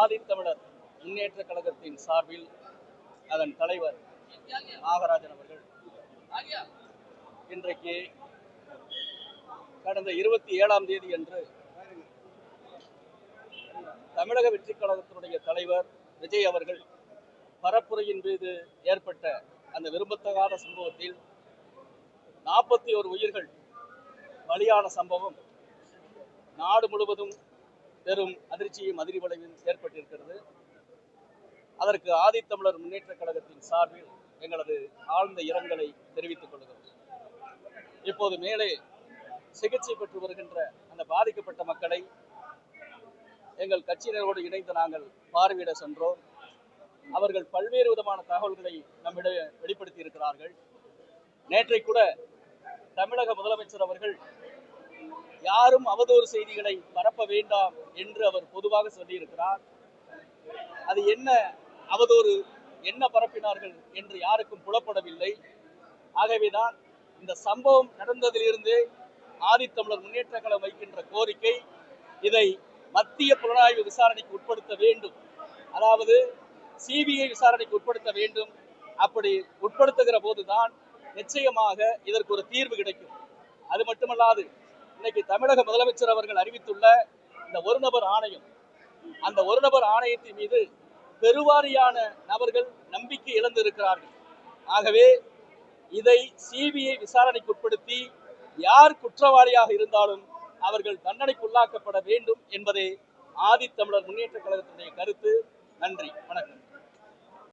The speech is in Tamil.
ஆதித்தமிழர் முன்னேற்ற கழகத்தின் சார்பில் அதன் தலைவர் நாகராஜன் அவர்கள். இன்றைக்கு கடந்த இருபத்தி ஏழாம் தேதி அன்று தமிழக வெற்றிக் கழகத்தினுடைய தலைவர் விஜய் அவர்கள் பரப்புரையின் மீது ஏற்பட்ட அந்த விரும்பத்தகாத சம்பவத்தில் நாற்பத்தி ஒரு உயிர்கள் பலியான சம்பவம். நாடு முழுவதும் பெரும் அதிர்ச்சியும் அதிர்வலையும் ஏற்பட்டிருக்கிறது. அதற்கு ஆதித்தமிழர் முன்னேற்ற கழகத்தின் சார்பில் எங்களது ஆழ்ந்த இரங்கலை தெரிவித்துக் கொள்கிறோம். இப்போது மேலே சிகிச்சை பெற்று வருகின்ற அந்த பாதிக்கப்பட்ட மக்களை எங்கள் கட்சியினரோடு இணைந்து நாங்கள் பார்வையிட சென்றோம். அவர்கள் பல்வேறு விதமான தகவல்களை நம்மிடம் வெளிப்படுத்தி இருக்கிறார்கள் நேற்றை கூட தமிழக முதலமைச்சர் அவர்கள் யாரும் அவதூறு செய்திகளை பரப்ப வேண்டாம் என்று அவர் பொதுவாக சொல்லியிருக்கிறார். அது என்ன அவதூறு என்ன பரப்பினார்கள் என்று யாருக்கும் புலப்படவில்லை. ஆகவேதான் இந்த சம்பவம் நடந்ததிலிருந்து ஆதித்தமிழர் முன்னேற்ற கழகம் வைக்கின்ற கோரிக்கை இதை மத்திய புலனாய்வு விசாரணைக்கு உட்படுத்த வேண்டும். அதாவது சிபிஐ விசாரணைக்கு உட்படுத்த வேண்டும். அப்படி உட்படுத்துகிற போதுதான் நிச்சயமாக இதற்கு ஒரு தீர்வு கிடைக்கும். அது மட்டுமல்லாது இன்னைக்கு தமிழக முதலமைச்சர் அவர்கள் அறிவித்துள்ள இந்த ஒரு நபர் ஆணையம் அந்த ஒரு நபர் ஆணையத்தின் மீது பெருவாரியான நபர்கள் நம்பிக்கை இழந்திருக்கிறார்கள். ஆகவே இதை சிபிஐ விசாரணைக்கு உட்படுத்தி யார் குற்றவாளியாக இருந்தாலும் அவர்கள் தண்டனைக்கு உள்ளாக்கப்பட வேண்டும் என்பதே ஆதித்தமிழர் முன்னேற்ற கழகத்தினுடைய கருத்து. நன்றி. வணக்கம்.